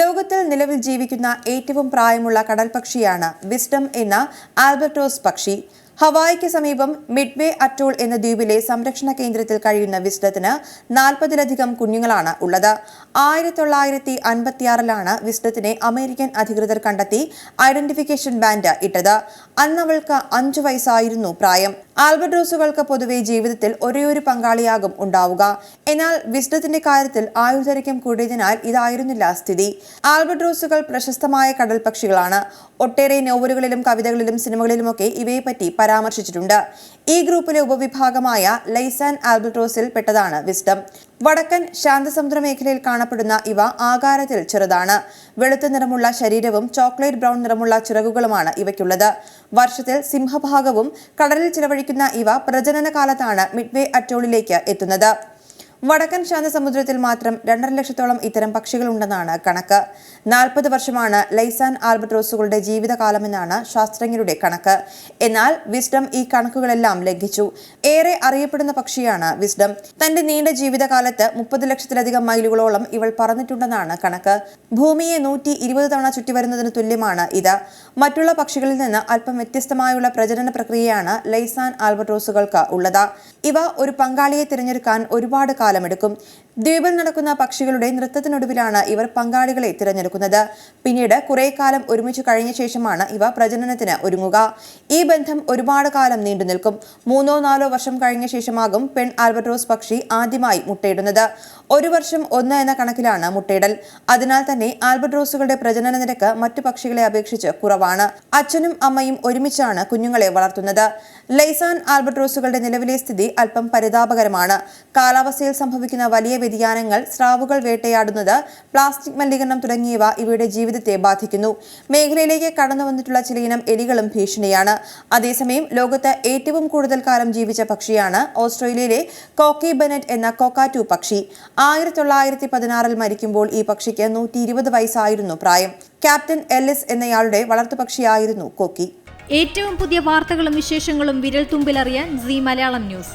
ലോകത്തിൽ നിലവിൽ ജീവിക്കുന്ന ഏറ്റവും പ്രായമുള്ള കടൽ പക്ഷിയാണ് വിസ്ഡം എന്ന ആൽബർട്ടോസ് പക്ഷി. ഹവായിക്ക് സമീപം മിഡ്വേ അറ്റോൾ എന്ന ദ്വീപിലെ സംരക്ഷണ കേന്ദ്രത്തിൽ കഴിയുന്ന വിസ്ഡത്തിന് നാൽപ്പതിലധികം കുഞ്ഞുങ്ങളാണ് ഉള്ളത്. ആയിരത്തി തൊള്ളായിരത്തി അൻപത്തിയാറിലാണ് വിസ്ഡത്തിനെ അമേരിക്കൻ അധികൃതർ കണ്ടെത്തി ഐഡന്റിഫിക്കേഷൻ ബാൻഡ് ഇട്ടത്. അന്നവൾക്ക് അഞ്ചു വയസ്സായിരുന്നു പ്രായം. ആൽബർട്ടോസുകൾക്ക് പൊതുവെ ജീവിതത്തിൽ ഒരേയൊരു പങ്കാളിയാകും ഉണ്ടാവുക. എന്നാൽ വിസ്ഡത്തിന്റെ കാര്യത്തിൽ ആയുർദൈർഘ്യം കൂടിയതിനാൽ ഇതായിരുന്നില്ല സ്ഥിതി. ആൽബർട്ടോസുകൾ പ്രശസ്തമായ കടൽ പക്ഷികളാണ് ഒട്ടേറെ നോവലുകളിലും കവിതകളിലും സിനിമകളിലുമൊക്കെ ഇവയെപ്പറ്റി പരാമർശിച്ചിട്ടുണ്ട്. ഈ ഗ്രൂപ്പിലെ ഉപവിഭാഗമായ ലൈസാൻ ആൽബർട്ടോസിൽ പെട്ടതാണ് വിസ്ഡം. വടക്കൻ ശാന്തസമുദ്ര മേഖലയിൽ കാണപ്പെടുന്ന ഇവ ആകാരത്തിൽ ചെറുതാണ്. വെളുത്ത നിറമുള്ള ശരീരവും ചോക്ലേറ്റ് ബ്രൗൺ നിറമുള്ള ചിറകുകളുമാണ് ഇവയ്ക്കുള്ളത്. വർഷത്തിൽ സിംഹഭാഗവും കടലിൽ ചിലവഴിക്കുന്ന ഇവ പ്രജനന കാലത്താണ് മിഡ്വേ അറ്റോളിലേക്ക് എത്തുന്നത്. വടക്കൻ ശാന്തസമുദ്രത്തിൽ മാത്രം രണ്ടര ലക്ഷത്തോളം ഇത്തരം പക്ഷികളുണ്ടെന്നാണ് കണക്ക്. നാൽപ്പത് വർഷമാണ് ലൈസാൻ ആൽബട്രോസുകളുടെ ജീവിതകാലമെന്നാണ് ശാസ്ത്രജ്ഞരുടെ കണക്ക്. എന്നാൽ വിസ്ഡം ഈ കണക്കുകളെല്ലാം ലംഘിച്ചു. ഏറെ അറിയപ്പെടുന്ന പക്ഷിയാണ് വിസ്ഡം. തന്റെ നീണ്ട ജീവിതകാലത്ത് മുപ്പത് ലക്ഷത്തിലധികം മൈലുകളോളം ഇവൾ പറന്നിട്ടുണ്ടെന്നാണ് കണക്ക്. ഭൂമിയെ നൂറ്റി ഇരുപത് തവണ ചുറ്റിവരുന്നതിന് തുല്യമാണ് ഇത്. മറ്റുള്ള പക്ഷികളിൽ നിന്ന് അല്പം വ്യത്യസ്തമായുള്ള പ്രജനന പ്രക്രിയയാണ് ലൈസാൻ ആൽബട്രോസുകൾക്ക് ഉള്ളത്. ഇവ ഒരു പങ്കാളിയെ തിരഞ്ഞെടുക്കാൻ ഒരുപാട് കാലമെടുക്കും. ദ്വീപിൽ നടക്കുന്ന പക്ഷികളുടെ നൃത്തത്തിനൊടുവിലാണ് ഇവർ പങ്കാളികളെ തിരഞ്ഞെടുക്കുന്നത്. പിന്നീട് കുറെ കാലം ഒരുമിച്ച് കഴിഞ്ഞ ശേഷമാണ് ഇവ പ്രജനനത്തിന് ഒരുങ്ങുക. ഈ ബന്ധം ഒരുപാട് കാലം നീണ്ടു നിൽക്കും. മൂന്നോ നാലോ വർഷം കഴിഞ്ഞ ശേഷമാകും പെൺ ആൽബട്രോസ് പക്ഷി ആദ്യമായി മുട്ടയിടുന്നത്. ഒരു വർഷം ഒന്ന് എന്ന കണക്കിലാണ് മുട്ടയിടൽ. അതിനാൽ തന്നെ ആൽബട്രോസുകളുടെ പ്രജനന നിരക്ക് മറ്റു പക്ഷികളെ അപേക്ഷിച്ച് കുറവാണ്. അച്ഛനും അമ്മയും ഒരുമിച്ചാണ് കുഞ്ഞുങ്ങളെ വളർത്തുന്നത്. ലൈസാൻ ആൽബട്രോസുകളുടെ നിലവിലെ സ്ഥിതി അല്പം പരിതാപകരമാണ്. കാലാവസ്ഥയിൽ സംഭവിക്കുന്ന വലിയ വ്യതിയാനങ്ങൾ സ്രാവുകൾ വേട്ടയാടുന്നത് പ്ലാസ്റ്റിക് മലിനീകരണം തുടങ്ങിയവ ഇവയുടെ ജീവിതത്തെ ബാധിക്കുന്നു. മേഖലയിലേക്ക് കടന്നു വന്നിട്ടുള്ള ചിലയിനം എലികളും ഭീഷണിയാണ്. അതേസമയം ലോകത്ത് ഏറ്റവും കൂടുതൽ കാലം ജീവിച്ച പക്ഷിയാണ് ഓസ്ട്രേലിയയിലെ കോക്കി ബെനറ്റ് എന്ന കോക്കാറ്റു പക്ഷി. ആയിരത്തി തൊള്ളായിരത്തി പതിനാറിൽ മരിക്കുമ്പോൾ ഈ പക്ഷിക്ക് നൂറ്റി ഇരുപത് വയസ്സായിരുന്നു പ്രായം. ക്യാപ്റ്റൻ എല്ലിസ് എന്നയാളുടെ വളർത്തുപക്ഷിയായിരുന്നു കോക്കി. ഏറ്റവും പുതിയ വാർത്തകളും വിശേഷങ്ങളും വിരൽ തുമ്പിലറിയാൻ സി മലയാളം ന്യൂസ്.